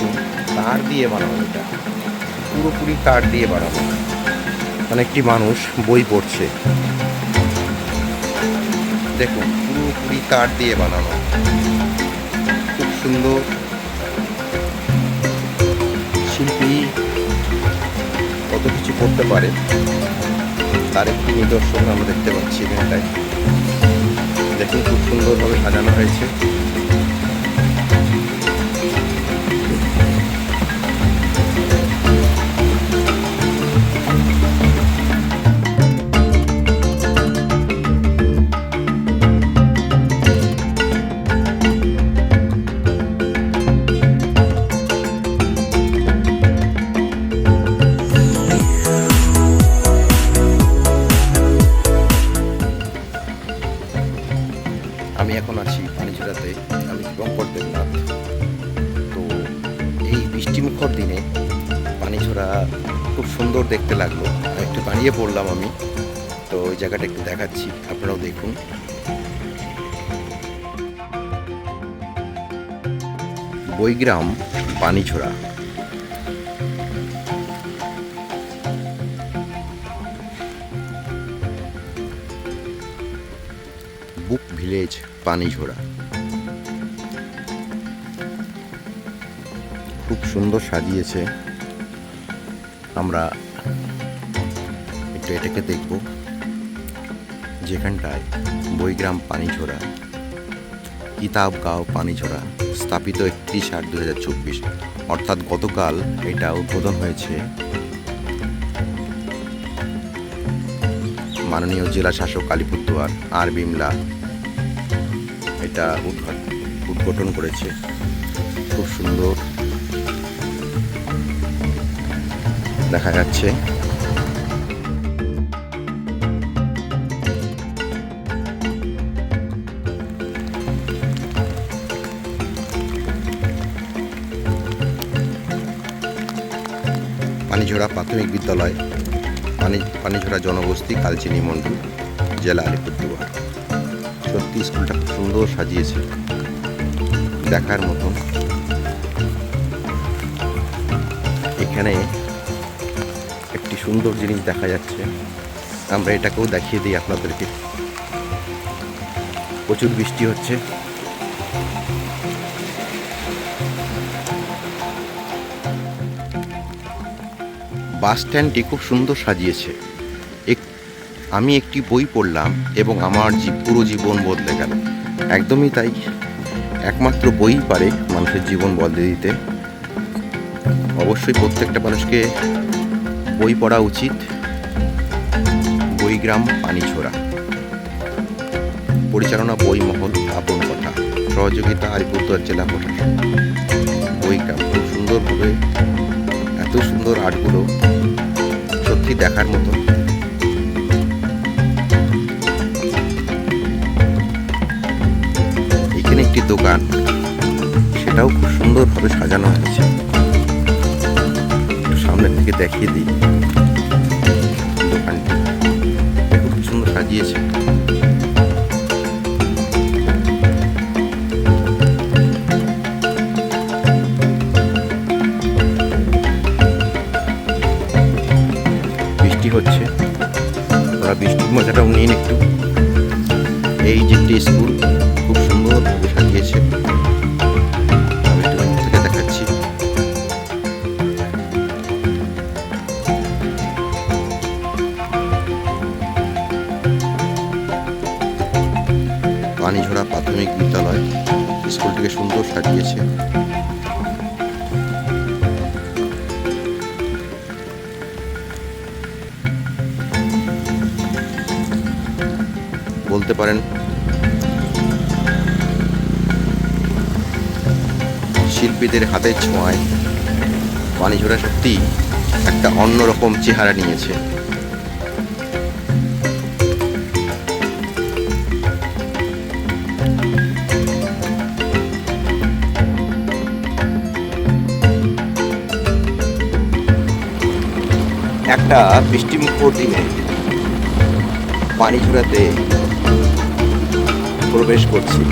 দেখুন তার দিয়ে বানানো এটা। পুরোপুরি তার দিয়ে বানানো মানে একটি মানুষ বই পড়ছে। দেখুন, পুরোপুরি তার দিয়ে বানানো। খুব সুন্দর। শিল্পী কত কিছু করতে পারে। তার একটি নিদর্শন আমরা দেখতে পাচ্ছি এখানটায়। দেখুন, খুব সুন্দরভাবে সাজানো হয়েছে। বৃষ্টিমুখর দিনে পানি পানিঝোড়া খুব সুন্দর দেখতে লাগল। একটু দাঁড়িয়ে পড়লাম আমি। তো ওই জায়গাটা একটু দেখাচ্ছি, আপনারাও দেখুন। বইগ্রাম পানিঝোড়া বুক ভিলেজ পানিঝোড়া খুব সুন্দর সাজিয়েছে। আমরা একটু এটাকে দেখব। যেখানটায় বইগ্রাম পানিঝোড়া কিতাব গাঁও পানিঝোড়া স্থাপিত একত্রিশ আট দু হাজার চব্বিশ। অর্থাৎ গতকাল এটা উদ্বোধন হয়েছে মাননীয় জেলা শাসক আলিপুরদুয়ার, আর বিমলা। এটা উদ্ঘাটন করেছে। খুব সুন্দর দেখা যাচ্ছে। পানিঝোড়া প্রাথমিক বিদ্যালয়, পানি পানিঝোড়া জনবস্তি, কালচিনি মন্ডল, জেলা আলিপুরদুয়ার। সত্যি স্কুলটা খুব সুন্দর সাজিয়েছে। দেখার মতন এখানে একটি সুন্দর জিনিস দেখা যাচ্ছে। আমরা এটাকেও দেখিয়ে দিই আপনাদেরকে। প্রচুর বৃষ্টি হচ্ছে। বাস স্ট্যান্ডটি খুব সুন্দর সাজিয়েছে। আমি একটি বই পড়লাম এবং আমার পুরো জীবন বদলে গেল। একদমই তাই। একমাত্র বই পারে মানুষের জীবন বদলে দিতে। অবশ্যই প্রত্যেকটা মানুষকে বই পড়া উচিত। বইগ্রাম পানিছোড়া পরিচালনা বইমহল আপন কথা সহযোগিতা আলিপুরদুয়ার জেলা প্রশাসন বইগ্রাম খুব সুন্দরভাবে এত সুন্দর আর্টগুলো সত্যি দেখার মতো। এখানে একটি দোকান। সেটাও খুব সুন্দরভাবে সাজানো হয়েছে। সামনের থেকে দেখিয়ে দিই। দোকানটি খুব সুন্দর সাজিয়েছে। বৃষ্টি হচ্ছে। ওরা বৃষ্টির মজাটাও নিন একটু। এই যে স্কুল খুব সুন্দরভাবে সাজিয়েছে। পানিঝোড়া প্রাথমিক বিদ্যালয়। স্কুলটিকে সুন্দর সাজিয়েছে। বলতে পারেন, শিল্পীদের হাতের ছোঁয়ায়। পানিঝোড়া সত্যি একটা অন্যরকম চেহারা নিয়েছে। একটা বৃষ্টিমুখর দিনে পানি ঝুড়াতে প্রবেশ করছি।